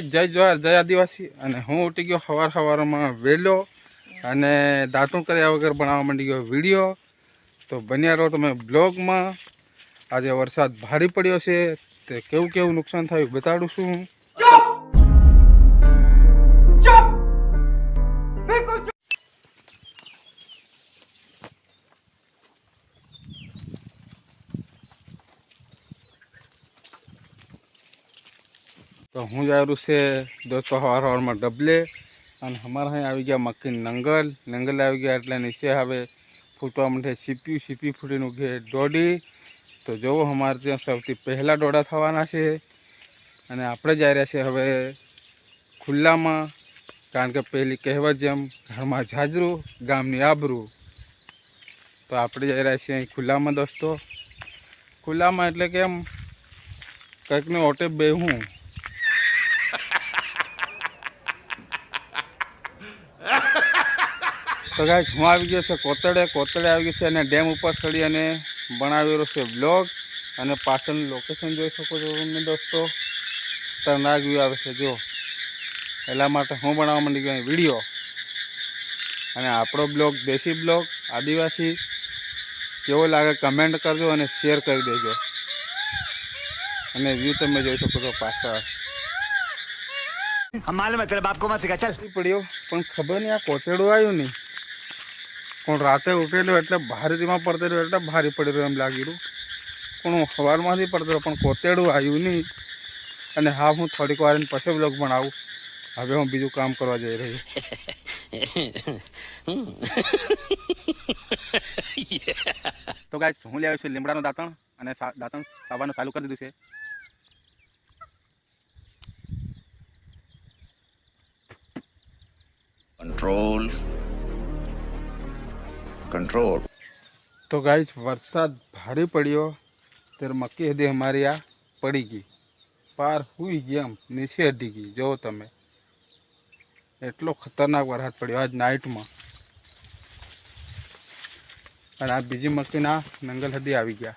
જય જોહાર જય આદિવાસી. અને હું ઉઠી ગયો સવાર સવારમાં વહેલો. અને દાંતું કર્યા વગર બનાવવા માંડી ગયો વીડિયો. તો બન્યા રહો તમે બ્લોગમાં. આજે વરસાદ ભારે પડ્યો છે. તે કેવું કેવું નુકસાન થયું બતાડું છું તો હું જ આવ્યું છે દોસ્તો સવાર સવારમાં ડબલે અને અમારા અહીં આવી ગયા મક્કી નંગલ. નંગલ આવી ગયા એટલે નીચે હવે ફૂટવા માટે સીપી સીપી ફૂટીનું ઘેર દોડી. તો જોવો અમારે ત્યાં સૌથી પહેલાં દોડા થવાના છે અને આપણે જઈ રહ્યા છીએ હવે ખુલ્લામાં, કારણ કે પહેલી કહેવત જેમ, ઘરમાં ઝાજરું ગામની આબરું. તો આપણે જઈ રહ્યા છીએ અહીં ખુલ્લામાં દોસ્તો. ખુલ્લામાં એટલે કેમ? કંઈકને ઓટે બેહું. તો ગાય હું આવી ગયો છે કોતડે કોતડે આવી ગયું છે અને ડેમ ઉપર ચડી અને બનાવેલો છે બ્લોગ અને પાછળનું લોકેશન જોઈ શકો છો તમને દોસ્તો. ખતરનાક વ્યૂ આવે છે જો એટલા માટે હું બનાવવા માંડી ગયો વીડિયો અને આપણો બ્લોગ દેશી બ્લોગ આદિવાસી. કેવો લાગે કમેન્ટ કરજો અને શેર કરી દેજો. અને વ્યૂ તમે જોઈ શકો છો પાછળ. માલુમ મતલબ આપકો મત સિખા ચલ પડ્યો પણ ખબર નહીં આ કોચડું આવ્યું નહીં. પણ રાતે ઉઠેલું એટલે ભારેથીમાં પડતેલું એટલે ભારી પડેલું એમ લાગેલું. પણ હું સવારમાંથી પડતેલો પણ કોતેડું આવ્યું નહીં. અને હા હું થોડીક વાર પછી બ્લોગ પણ આવું હવે હું બીજું કામ કરવા જઈ રહ્યો. તો ગાય હું લઈ આવ્યો છું લીમડાનું દાંતણ અને દાંતણ સાવાનું ચાલુ કરી દીધું છે. Control control. તો ગાઈસ વરસાદ ભારે પડ્યો. ત્યારે મક્કી હદી અમારી આ પડી ગઈ. પાર હુઈ ગયા એમ, નીચે હડી ગઈ. જુઓ તમે. એટલો ખતરનાક વરસાદ પડ્યો આજ નાઇટમાં અને આ બીજી મક્કીના નંગલ હદી આવી ગયા.